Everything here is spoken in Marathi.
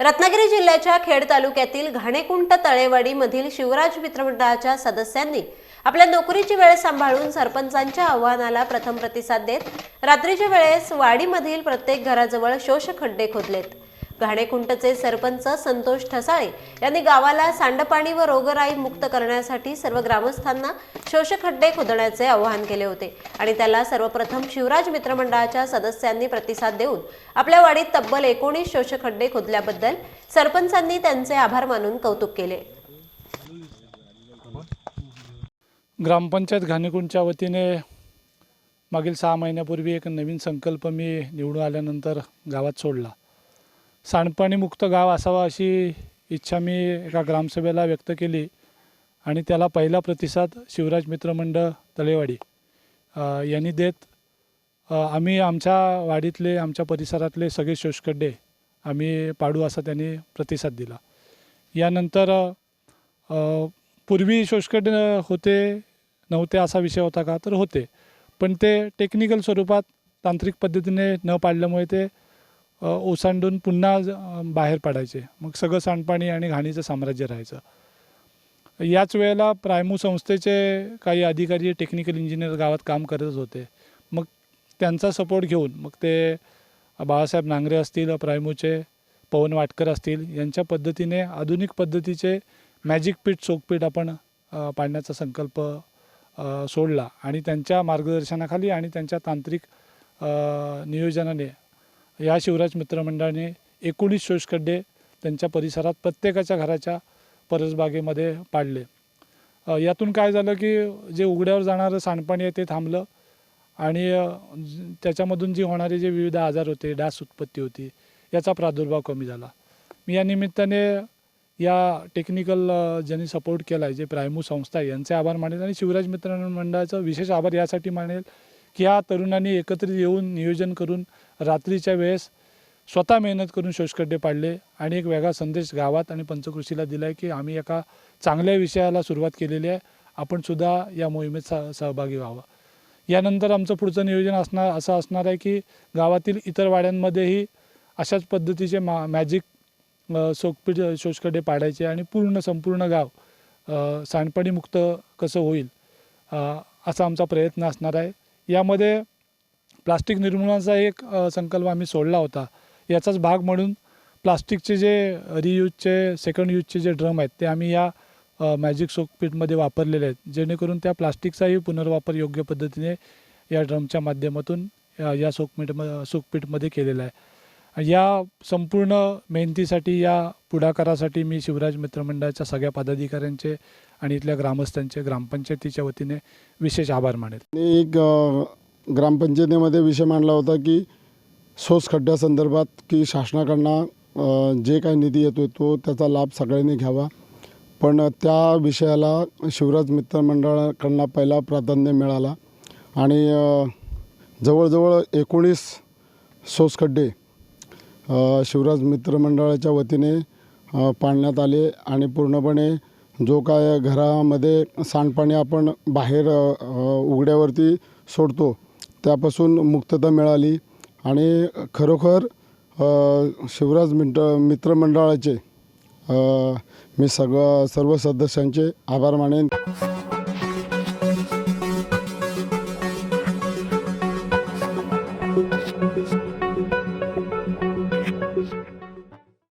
रत्नागिरी जिल्ह्याच्या खेड तालुक्यातील घाणेकुंट तळेवाडीमधील शिवराज मित्रमंडळाच्या सदस्यांनी आपल्या नोकरीची वेळ सांभाळून सरपंचांच्या आव्हानाला प्रथम प्रतिसाद देत रात्रीच्या वेळेस वाडीमधील प्रत्येक घराजवळ शोषखड्डे खोदलेत. घाणेकुंटचे सरपंच संतोष ठसाळे यांनी गावाला सांडपाणी व रोगराई मुक्त करण्यासाठी सर्व ग्रामस्थांना शोषखड्डे खोदण्याचे आवाहन केले होते. आणि त्याला सर्वप्रथम शिवराज मित्रमंडळाच्या सदस्यांनी प्रतिसाद देऊन आपल्या वाडीत तब्बल एकोणीस शोषखड्डे खोदल्याबद्दल सरपंचांनी त्यांचे आभार मानून कौतुक केले. ग्रामपंचायत घाणेकुंडच्या वतीने मागील सहा महिन्यापूर्वी एक नवीन संकल्प मी निवडून आल्यानंतर गावात सोडला. सांडपाणीमुक्त गाव असावा अशी इच्छा मी एका ग्रामसभेला व्यक्त केली. आणि त्याला पहिला प्रतिसाद शिवराज मित्रमंडळ तळेवाडी यांनी देत. आम्ही आमच्या वाडीतले आमच्या परिसरातले सगळे शोषखड्डे आम्ही पाडू असा त्यांनी प्रतिसाद दिला. यानंतर पूर्वी शोषखड्डे होते नव्हते असा विषय होता का? तर होते. पण ते टेक्निकल स्वरूपात तांत्रिक पद्धतीने न पाडल्यामुळे ते ओसांडून पुन्हा बाहेर पडायचे. मग सगळं सांडपाणी आणि घाणीचं साम्राज्य राहायचं. याच वेळेला प्रायमू संस्थेचे काही अधिकारी टेक्निकल इंजिनियर गावात काम करत होते. मग त्यांचा सपोर्ट घेऊन मग ते बाळासाहेब नांगरे असतील प्रायमूचे पवन वाटकर असतील यांच्या पद्धतीने आधुनिक पद्धतीचे मॅजिक पीठ चोकपीठ आपण पाडण्याचा संकल्प सोडला. आणि त्यांच्या मार्गदर्शनाखाली आणि त्यांच्या तांत्रिक नियोजनाने या शिवराज मित्रमंडळाने एकोणीस शोषखड्डे त्यांच्या परिसरात प्रत्येकाच्या घराच्या परसबागेमध्ये पाडले. यातून काय झालं की जे उघड्यावर जाणारं सांडपाणी आहे ते थांबलं आणि त्याच्यामधून जी होणारे जे विविध आजार होते डास उत्पत्ती होती याचा प्रादुर्भाव कमी झाला. मी या निमित्ताने या टेक्निकल ज्यांनी सपोर्ट केला आहे जे प्रायमू संस्था आहे यांचे आभार मानेल आणि शिवराज मित्र मंडळाचं विशेष आभार यासाठी मानेल की ह्या तरुणांनी एकत्रित येऊन नियोजन करून रात्रीच्या वेळेस स्वतः मेहनत करून शोषखड्डे पाडले आणि एक वेगळा संदेश गावात आणि पंचकृषीला दिला आहे की आम्ही एका चांगल्या विषयाला सुरुवात केलेली आहे. आपणसुद्धा या मोहिमेत सह सहभागी व्हावं. यानंतर आमचं पुढचं नियोजन असणार असं असणार आहे की गावातील इतर वाड्यांमध्येही अशाच पद्धतीचे मा मॅजिक अ, सोकपीठ शोषखड्डे पाडायचे आणि पूर्ण संपूर्ण गाव सांडपाणीमुक्त कसं होईल असा आमचा प्रयत्न असणार आहे. यामध्ये प्लास्टिक निर्मूलनाचा एक संकल्प आम्ही सोडला होता. याचाच भाग म्हणून प्लास्टिकचे जे रियूजचे सेकंड यूजचे जे ड्रम आहेत ते आम्ही या मॅजिक सोकपीटमध्ये वापरलेले आहेत. जेणेकरून त्या प्लास्टिकचाही पुनर्वापर योग्य पद्धतीने या ड्रमच्या माध्यमातून या या सोकपीठ सोकपीठमध्ये केलेला आहे. या संपूर्ण मेहनतीसाठी या पुढाकारासाठी मी शिवराज मित्रमंडळाच्या सगळ्या पदाधिकाऱ्यांचे आणि इथल्या ग्रामस्थांचे ग्रामपंचायतीच्या वतीने विशेष आभार मानेल. एक ग्रामपंचायतीमध्ये विषय मांडला होता की सोस खड्ड्यासंदर्भात की शासनाकडनं जे काही निधी येतो तो त्याचा लाभ सगळ्यांनी घ्यावा. पण त्या विषयाला शिवराज मित्रमंडळाकडनं पहिला प्राधान्य मिळाला आणि जवळजवळ एकोणीस सोस खड्डे शिवराज मित्रमंडळाच्या वतीने पाडण्यात आले आणि पूर्णपणे जो काय घरामध्ये सांडपाणी आपण बाहेर उघड्यावरती सोडतो त्यापासून मुक्तता मिळाली. आणि खरोखर शिवराज मित्र मित्रमंडळाचे मी सगळं सर्व सदस्यांचे आभार मानेन.